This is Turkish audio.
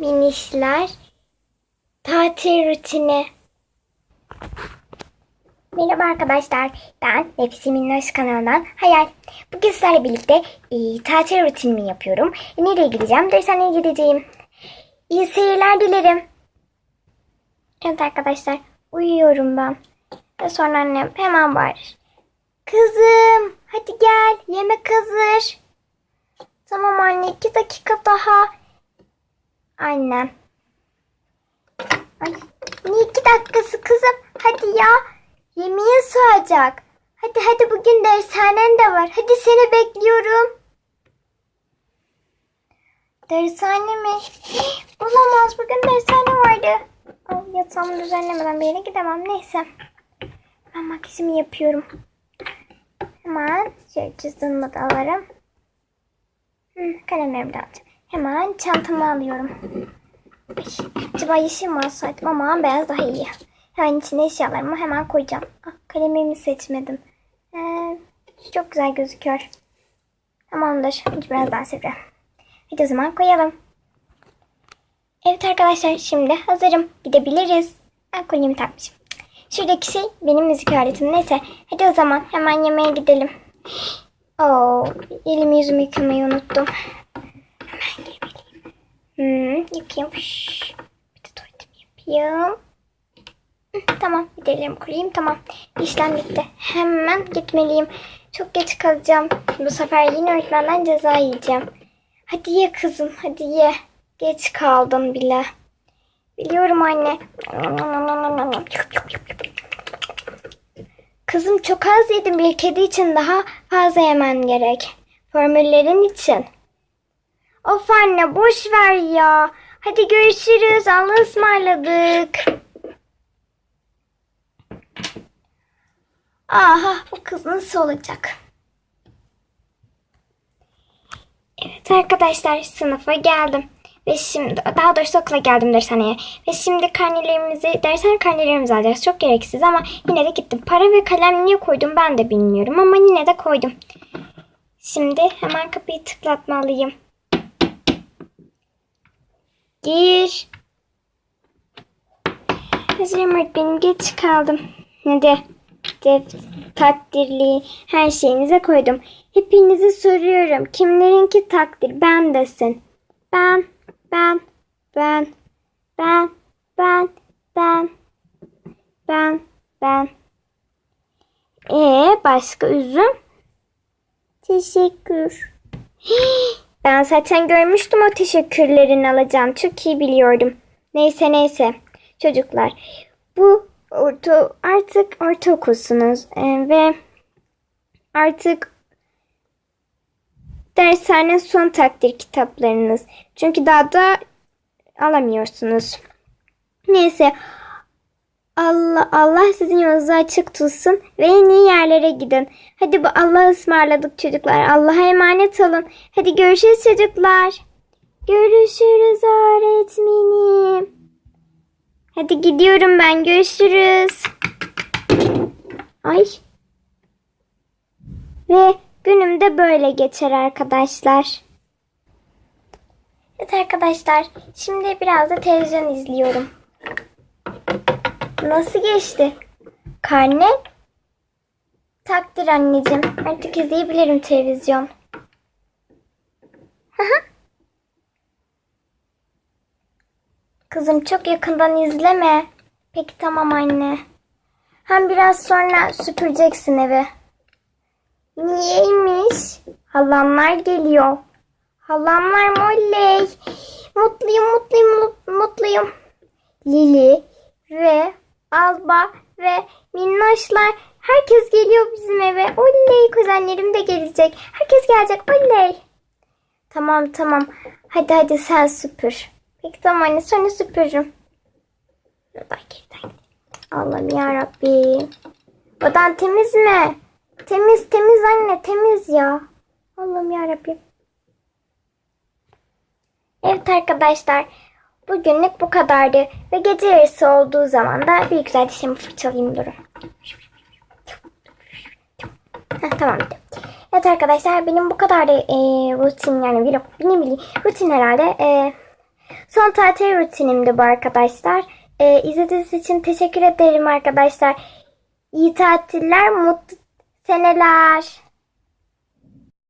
minişler tatil rutini. Merhaba arkadaşlar. Ben Nefisi Minnoş kanalından Hayal. Bugün sizlerle birlikte e, tatil rutinimi yapıyorum. E, nereye gideceğim? Dershaneye gideceğim. İyi seyirler dilerim. Evet arkadaşlar. Uyuyorum ben. Ve sonra annem hemen bağırır. Kızım hadi gel yemek hazır. Tamam anne iki dakika daha. Annem. Ay, ne iki dakikası kızım? Hadi ya. Yemeğe sığacak. Hadi hadi bugün dershanen de var. Hadi seni bekliyorum. Dershane mi? Olamaz bugün dershane vardı. Ay, yatağımı düzenlemeden bir yere gidemem. Neyse. Ben makyajımı yapıyorum. Hemen şöyle cüzdanımı da alırım. Hı, kalemlerimi de alacağım. Hemen çantamı alıyorum. Acaba yeşil mi alsaydım ama beyaz daha iyi. Hemen içine eşyalarımı hemen koyacağım. Ah, kalemimi seçmedim. Ee, çok güzel gözüküyor. Tamamdır. Biraz daha sivri. Hadi o zaman koyalım. Evet arkadaşlar şimdi hazırım. Gidebiliriz. Ben kolyemi takmışım. Şuradaki şey benim müzik aletim. Neyse hadi o zaman hemen yemeğe gidelim. Oo, elimi yüzümü yıkamayı unuttum. Hmm, yıkayayım. Bir de tuvaletimi yapayım. Tamam ellerimi kurayım. Tamam işlem bitti. Hemen gitmeliyim. Çok geç kalacağım. Bu sefer yine öğretmenden ceza yiyeceğim. Hadi ye kızım hadi ye. Geç kaldım bile. Biliyorum anne. Kızım çok az yedim. Bir kedi için daha fazla yemen gerek. Formüllerin için. Of anne boş ver ya. Hadi görüşürüz. Allah'a ısmarladık. Aha bu kız nasıl olacak? Evet arkadaşlar sınıfa geldim. Ve şimdi daha doğrusu okula geldim dershaneye. Ve şimdi karnelerimizi, dershane karnelerimizi alacağız. Çok gereksiz ama yine de gittim. Para ve kalem niye koydum ben de bilmiyorum ama yine de koydum. Şimdi hemen kapıyı tıklatmalıyım. Gir. Özürüm öğretmenim geç kaldım. Hadi. Def, takdirli her şeyinize koydum. Hepinizi soruyorum. Kimlerinki takdir? Ben desin. Ben, ben, ben, ben, ben, ben, ben, ben. Ee başka üzüm? Teşekkür. Ben zaten görmüştüm o teşekkürlerini alacağım. Çok iyi biliyordum. Neyse neyse. Çocuklar bu orta, artık ortaokulsunuz ee, ve artık dershane son takdir kitaplarınız. Çünkü daha da alamıyorsunuz. Neyse Allah Allah sizin yolunuzu açık tutsun ve en iyi yerlere gidin. Hadi bu Allah'a ısmarladık çocuklar. Allah'a emanet olun. Hadi görüşürüz çocuklar. Görüşürüz öğretmenim. Hadi gidiyorum ben. Görüşürüz. Ay. Ve günüm de böyle geçer arkadaşlar. Evet arkadaşlar. Şimdi biraz da televizyon izliyorum. Nasıl geçti? Karne? Takdir anneciğim. Artık izleyebilirim televizyon. Kızım çok yakından izleme. Peki tamam anne. Hem biraz sonra süpüreceksin evi. Niyeymiş? Halamlar geliyor. Halamlar mı oley? Mutluyum, mutluyum, mut- mutluyum. Lili ve Alba ve Minnoşlar herkes geliyor bizim eve. Oley kuzenlerim de gelecek. Herkes gelecek. Oley. Tamam tamam. Hadi hadi sen süpür. Peki tamam anne sonra süpürürüm. Allah'ım yarabbim. Odan temiz mi? Temiz temiz anne temiz ya. Allah'ım yarabbim. Evet arkadaşlar. Bugünlük bu kadardı. Ve gece yarısı olduğu zaman da bir güzel dişimi fırçalayayım durun. Heh, tamam. Evet arkadaşlar benim bu kadar da e, rutin yani vlog ne bileyim rutin herhalde. E, Son tatil rutinimdi bu arkadaşlar. Ee, izlediğiniz için teşekkür ederim arkadaşlar. İyi tatiller, mutlu seneler.